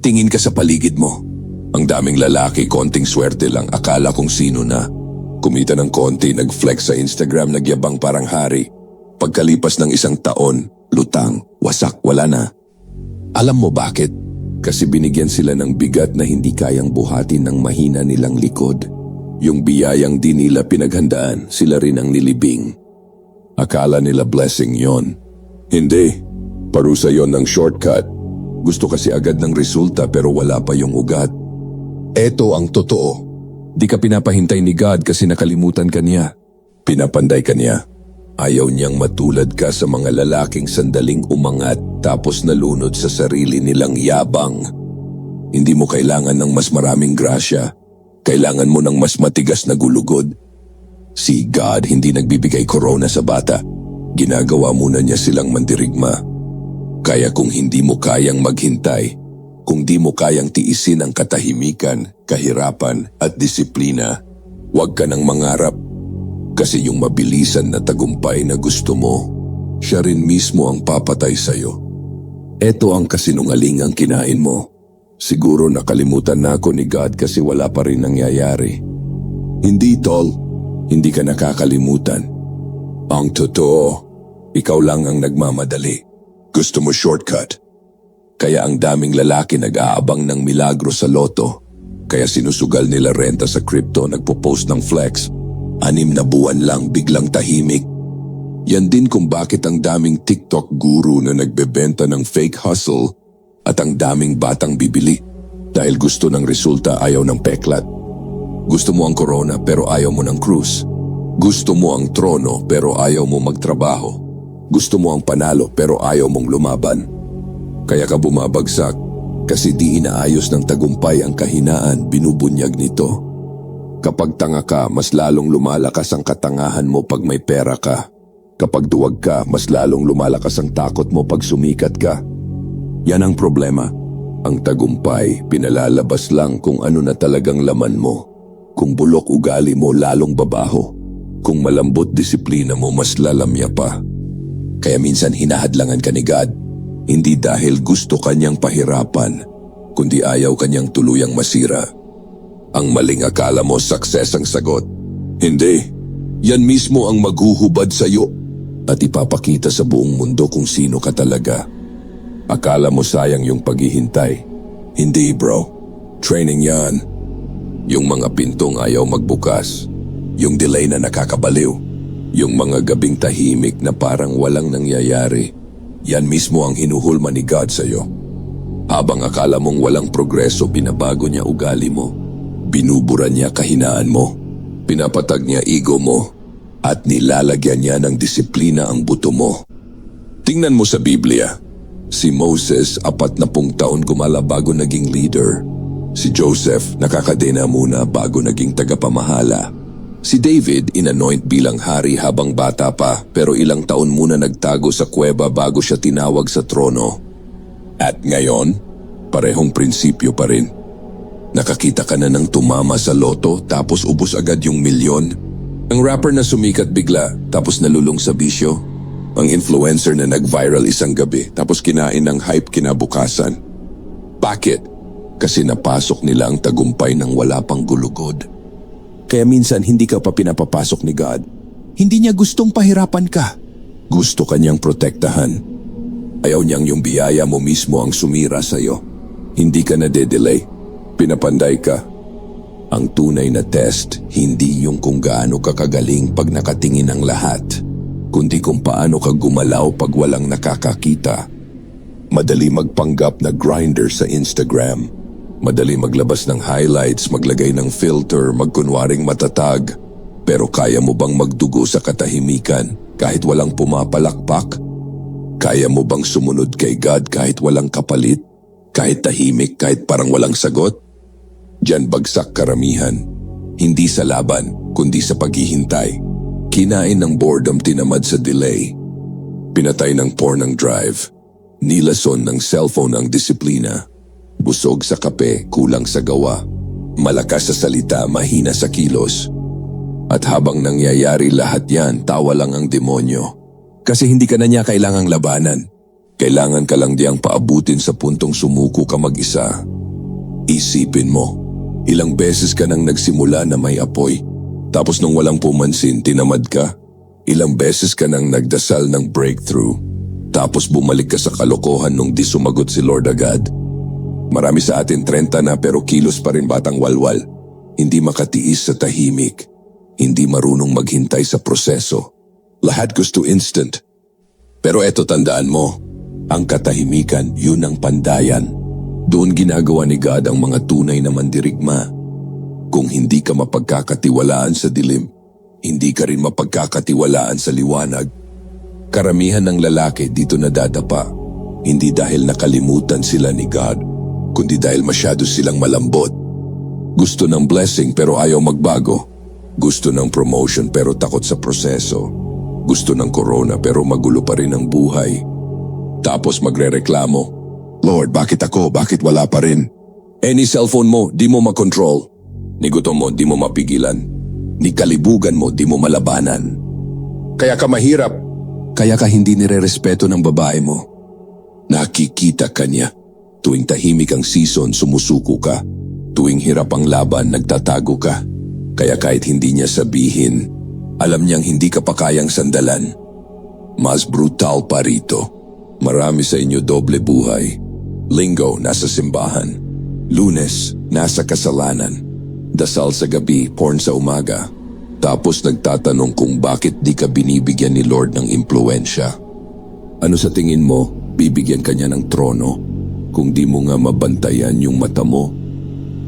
Tingin ka sa paligid mo. Ang daming lalaki, konting swerte lang, akala kung sino na. Kumita ng konti, nag-flex sa Instagram, nagyabang parang hari. Pagkalipas ng isang taon, lutang, wasak, wala na. Alam mo bakit? Kasi binigyan sila ng bigat na hindi kayang buhatin ng mahina nilang likod. Yung biyayang di nila pinaghandaan, sila rin ang nilibing. Akala nila blessing yon. Hindi. Parusa yon ng shortcut. Gusto kasi agad ng resulta pero wala pa yung ugat. Eto ang totoo. Di ka pinapahintay ni God kasi nakalimutan ka niya. Pinapanday ka niya. Ayaw niyang matulad ka sa mga lalaking sandaling umangat tapos nalunod sa sarili nilang yabang. Hindi mo kailangan ng mas maraming grasya. Kailangan mo ng mas matigas na gulugod. Si God hindi nagbibigay corona sa bata. Ginagawa muna niya silang mandirigma. Kaya kung hindi mo kayang maghintay, kung di mo kayang tiisin ang katahimikan, kahirapan at disiplina, huwag ka nang mangarap. Kasi yung mabilisan na tagumpay na gusto mo, siya rin mismo ang papatay sa'yo. Ito ang kasinungalingang kinain mo. Siguro nakalimutan na ako ni God kasi wala pa rin nangyayari. Hindi, Tol. Hindi ka nakakalimutan. Ang totoo, ikaw lang ang nagmamadali. Gusto mo shortcut. Kaya ang daming lalaki nag-aabang ng milagro sa loto. Kaya sinusugal nila renta sa crypto, nagpo-post ng flex. Anim na buwan lang biglang tahimik. Yan din kung bakit ang daming TikTok guru na nagbebenta ng fake hustle at ang daming batang bibili. Dahil gusto ng resulta ayaw ng peklat. Gusto mo ang corona pero ayaw mo ng cruise. Gusto mo ang trono pero ayaw mo magtrabaho. Gusto mo ang panalo pero ayaw mong lumaban. Kaya ka bumabagsak kasi di inaayos ng tagumpay ang kahinaan binubunyag nito. Kapag tanga ka, mas lalong lumalakas ang katangahan mo pag may pera ka. Kapag duwag ka, mas lalong lumalakas ang takot mo pag sumikat ka. Yan ang problema. Ang tagumpay, pinalalabas lang kung ano na talagang laman mo. Kung bulok ugali mo, lalong babaho. Kung malambot disiplina mo, mas lalamya pa. Kaya minsan hinahadlangan ka ni God, hindi dahil gusto kanyang pahirapan, kundi ayaw kanyang tuluyang masira. Ang maling akala mo success ang sagot. Hindi. Yan mismo ang maghuhubad sa iyo at ipapakita sa buong mundo kung sino ka talaga. Akala mo sayang yung paghihintay. Hindi bro. Training yan. Yung mga pintong ayaw magbukas. Yung delay na nakakabaliw. Yung mga gabing tahimik na parang walang nangyayari. Yan mismo ang hinuhulma ni God sa'yo. Habang akala mong walang progreso, binabago niya ugali mo. Binubura niya kahinaan mo. Pinapatag niya ego mo. At nilalagyan niya ng disiplina ang buto mo. Tingnan mo sa Biblia. Si Moses, apat na pung taon gumala bago naging leader. Si Joseph, nakakadena muna bago naging tagapamahala. Si David, inanoint bilang hari habang bata pa pero ilang taon muna nagtago sa kuweba bago siya tinawag sa trono. At ngayon, parehong prinsipyo pa rin. Nakakita ka na ng tumama sa loto tapos ubos agad yung milyon. Ang rapper na sumikat bigla tapos nalulong sa bisyo. Ang influencer na nag-viral isang gabi tapos kinain ng hype kinabukasan. Bakit? Kasi napasok nila ang tagumpay ng wala pang gulugod. Kaya minsan hindi ka pa pinapapasok ni God. Hindi niya gustong pahirapan ka. Gusto kanyang protektahan. Ayaw niyang yung biyaya mo mismo ang sumira sa'yo. Hindi ka na delay Pinapanday ka. Ang tunay na test, hindi yung kung gaano ka kagaling pag nakatingin ang lahat, kundi kung paano ka gumalaw pag walang nakakakita. Madali magpanggap na grinder sa Instagram. Madali maglabas ng highlights, maglagay ng filter, magkunwaring matatag. Pero kaya mo bang magdugo sa katahimikan kahit walang pumapalakpak? Kaya mo bang sumunod kay God kahit walang kapalit? Kahit tahimik, kahit parang walang sagot? Diyan bagsak karamihan. Hindi sa laban, kundi sa paghihintay. Kinain ng boredom tinamad sa delay. Pinatay ng porn ang drive. Nilason ng cellphone ang disiplina. Busog sa kape, kulang sa gawa. Malakas sa salita, mahina sa kilos. At habang nangyayari lahat yan, tawa lang ang demonyo. Kasi hindi ka na niya kailangang labanan. Kailangan ka lang diyang paabutin sa puntong sumuko ka mag-isa. Isipin mo, ilang beses ka nang nagsimula na may apoy. Tapos nung walang pumansin, tinamad ka. Ilang beses ka nang nagdasal ng breakthrough. Tapos bumalik ka sa kalokohan nung di sumagot si Lord agad. Marami sa atin 30 na pero kilos pa rin batang walwal. Hindi makatiis sa tahimik. Hindi marunong maghintay sa proseso. Lahat gusto instant. Pero eto tandaan mo, ang katahimikan yun ang pandayan. Doon ginagawa ni God ang mga tunay na mandirigma. Kung hindi ka mapagkakatiwalaan sa dilim, hindi ka rin mapagkakatiwalaan sa liwanag. Karamihan ng lalaki dito nadadapa, hindi dahil nakalimutan sila ni God, kundi dahil masyado silang malambot. Gusto ng blessing pero ayaw magbago. Gusto ng promotion pero takot sa proseso. Gusto ng corona pero magulo pa rin ang buhay. Tapos magrereklamo, Lord, bakit ako? Bakit wala pa rin? Any cellphone mo, di mo makontrol. Ni gutom mo, di mo mapigilan. Ni kalibugan mo, di mo malabanan. Kaya ka mahirap. Kaya ka hindi nirerespeto ng babae mo. Nakikita ka niya. Tuwing tahimik ang season, sumusuko ka. Tuwing hirap ang laban, nagtatago ka. Kaya kahit hindi niya sabihin, alam niyang hindi ka pa kayang sandalan. Mas brutal pa rito. Marami sa inyo doble buhay. Linggo, nasa simbahan. Lunes, nasa kasalanan. Dasal sa gabi, porn sa umaga. Tapos nagtatanong kung bakit di ka binibigyan ni Lord ng impluensya. Ano sa tingin mo, bibigyan ka niya ng trono kung di mo nga mabantayan yung mata mo?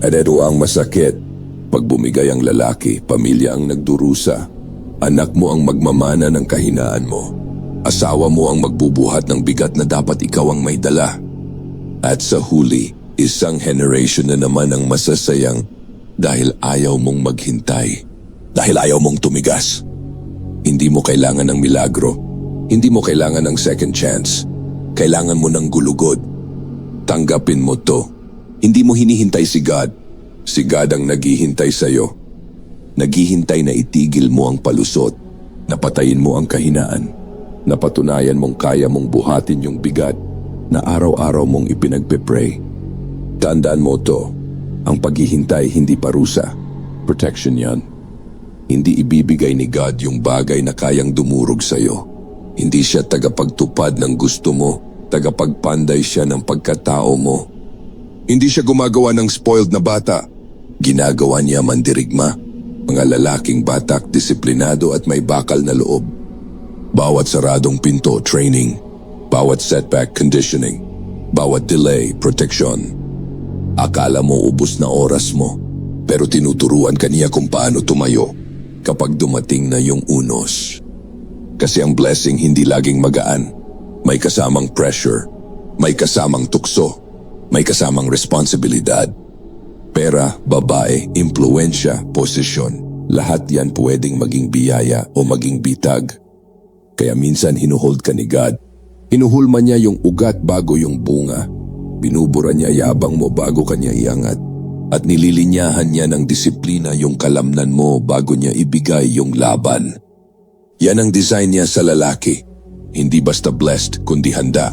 Ito ang masakit. Pag bumigay ang lalaki, pamilya ang nagdurusa. Anak mo ang magmamana ng kahinaan mo. Asawa mo ang magbubuhat ng bigat na dapat ikaw ang may dala. At sa huli, isang generation na naman ang masasayang dahil ayaw mong maghintay. Dahil ayaw mong tumigas. Hindi mo kailangan ng milagro. Hindi mo kailangan ng second chance. Kailangan mo ng gulugod. Tanggapin mo to. Hindi mo hinihintay si God. Si God ang naghihintay sa'yo. Naghihintay na itigil mo ang palusot. Napatayin mo ang kahinaan. Napatunayan mong kaya mong buhatin yung bigat na araw-araw mong ipinagpipray. Tandaan mo to, ang paghihintay hindi parusa. Protection yan. Hindi ibibigay ni God yung bagay na kayang dumurog sa'yo. Hindi siya tagapagtupad ng gusto mo, tagapagpanday siya ng pagkatao mo. Hindi siya gumagawa ng spoiled na bata. Ginagawa niya mandirigma. Mga lalaking batak, disiplinado at may bakal na loob. Bawat saradong pinto, training. Bawat setback, conditioning. Bawat delay, protection. Akala mo ubos na oras mo, pero tinuturuan ka niya kung paano tumayo kapag dumating na yung unos. Kasi ang blessing hindi laging magaan. May kasamang pressure, may kasamang tukso, may kasamang responsibilidad. Pera, babae, impluensya, posisyon, lahat yan pwedeng maging biyaya o maging bitag. Kaya minsan hinuhold ka ni God. Hinuhulma niya yung ugat bago yung bunga. Binubura niya yabang mo bago kanya iangat. At nililinyahan niya ng disiplina yung kalamnan mo bago niya ibigay yung laban. Yan ang design niya sa lalaki. Hindi basta blessed kundi handa.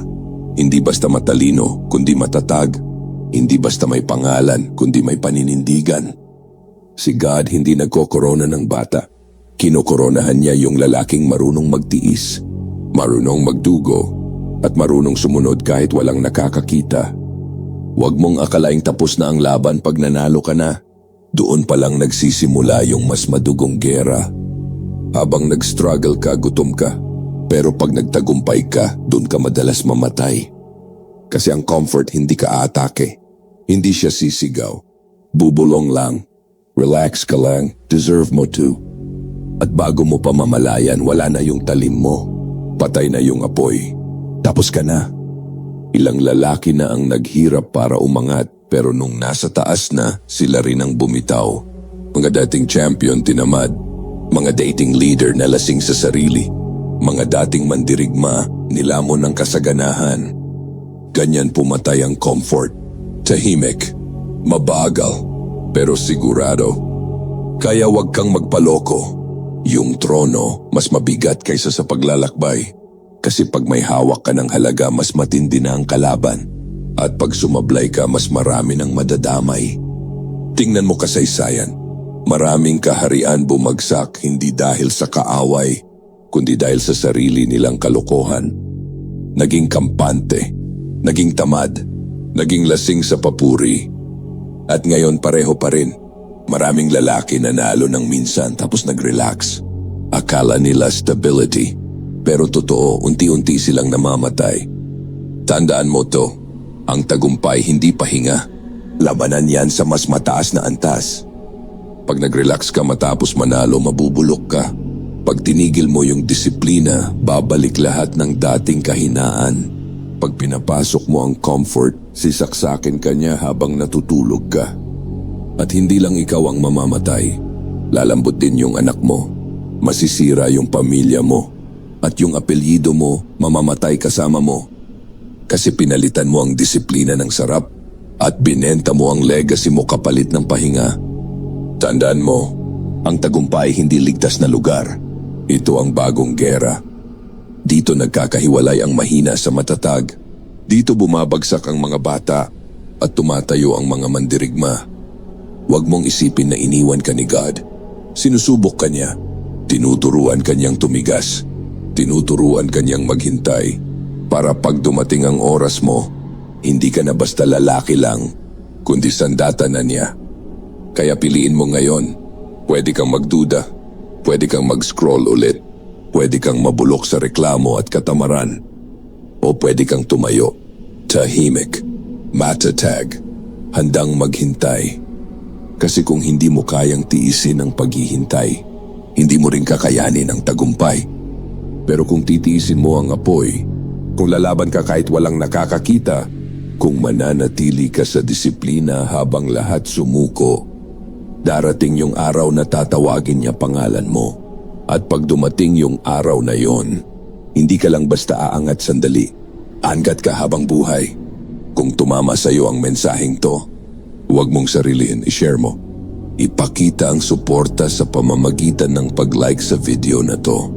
Hindi basta matalino kundi matatag. Hindi basta may pangalan kundi may paninindigan. Si God hindi nagkokorona ng bata. Kinokoronahan niya yung lalaking marunong magtiis, marunong magdugo, at marunong sumunod kahit walang nakakakita. Huwag mong akalaing tapos na ang laban pag nanalo ka na. Doon pa lang nagsisimula yung mas madugong gera. Habang nag-struggle ka, gutom ka. Pero pag nagtagumpay ka, doon ka madalas mamatay. Kasi ang comfort hindi ka atake. Hindi siya sisigaw. Bubulong lang. Relax ka lang. Deserve mo to. At bago mo pa mamalayan, wala na yung talim mo. Patay na yung apoy. Tapos ka na. Ilang lalaki na ang naghirap para umangat pero nung nasa taas na, sila rin ang bumitaw. Mga dating champion tinamad. Mga dating leader na lasing sa sarili. Mga dating mandirigma, nilamon ng kasaganahan. Ganyan pumatay ang comfort. Tahimik. Mabagal. Pero sigurado. Kaya wag kang magpaloko. Yung trono mas mabigat kaysa sa paglalakbay. Kasi pag may hawak ka ng halaga, mas matindi na ang kalaban. At pag sumablay ka, mas marami ng madadamay. Tingnan mo kasaysayan. Maraming kaharian bumagsak hindi dahil sa kaaway, kundi dahil sa sarili nilang kalokohan. Naging kampante, naging tamad, naging lasing sa papuri. At ngayon pareho pa rin. Maraming lalaki nanalo ng minsan tapos nag-relax. Akala nila stability. Pero totoo, unti-unti silang namamatay. Tandaan mo to, ang tagumpay hindi pahinga. Labanan yan sa mas mataas na antas. Pag nag-relax ka matapos manalo, mabubulok ka. Pag tinigil mo yung disiplina, babalik lahat ng dating kahinaan. Pag pinapasok mo ang comfort, sisaksakin ka niya habang natutulog ka. At hindi lang ikaw ang mamamatay. Lalambot din yung anak mo. Masisira yung pamilya mo. At yung apelyido mo, mamamatay kasama mo. Kasi pinalitan mo ang disiplina ng sarap at binenta mo ang legacy mo kapalit ng pahinga. Tandaan mo, ang tagumpay hindi ligtas na lugar. Ito ang bagong gera. Dito nagkakahiwalay ang mahina sa matatag. Dito bumabagsak ang mga bata at tumatayo ang mga mandirigma. Huwag mong isipin na iniwan ka ni God. Sinusubok ka niya. Tinuturuan ka niyang tumigas. Tinuturuan ka niyang maghintay. Para pag dumating ang oras mo, hindi ka na basta lalaki lang, kundi sandata na niya. Kaya piliin mo ngayon. Pwede kang magduda. Pwede kang mag-scroll ulit. Pwede kang mabulok sa reklamo at katamaran. O pwede kang tumayo. Tahimik. Matatag. Handang maghintay. Kasi kung hindi mo kayang tiisin ang paghihintay, hindi mo rin kakayanin ang tagumpay. Pero kung titiisin mo ang apoy, kung lalaban ka kahit walang nakakakita, kung mananatili ka sa disiplina habang lahat sumuko, darating yung araw na tatawagin niya pangalan mo. At pag dumating yung araw na yon, hindi ka lang basta aangat sandali. Angat ka habang buhay. Kung tumama sa iyo ang mensaheng to, huwag mong sarilihin, i-share mo. Ipakita ang suporta sa pamamagitan ng pag-like sa video na to.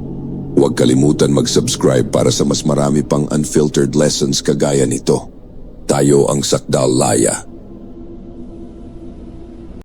Huwag kalimutan mag-subscribe para sa mas marami pang unfiltered lessons kagaya nito. Tayo ang Sakdal Laya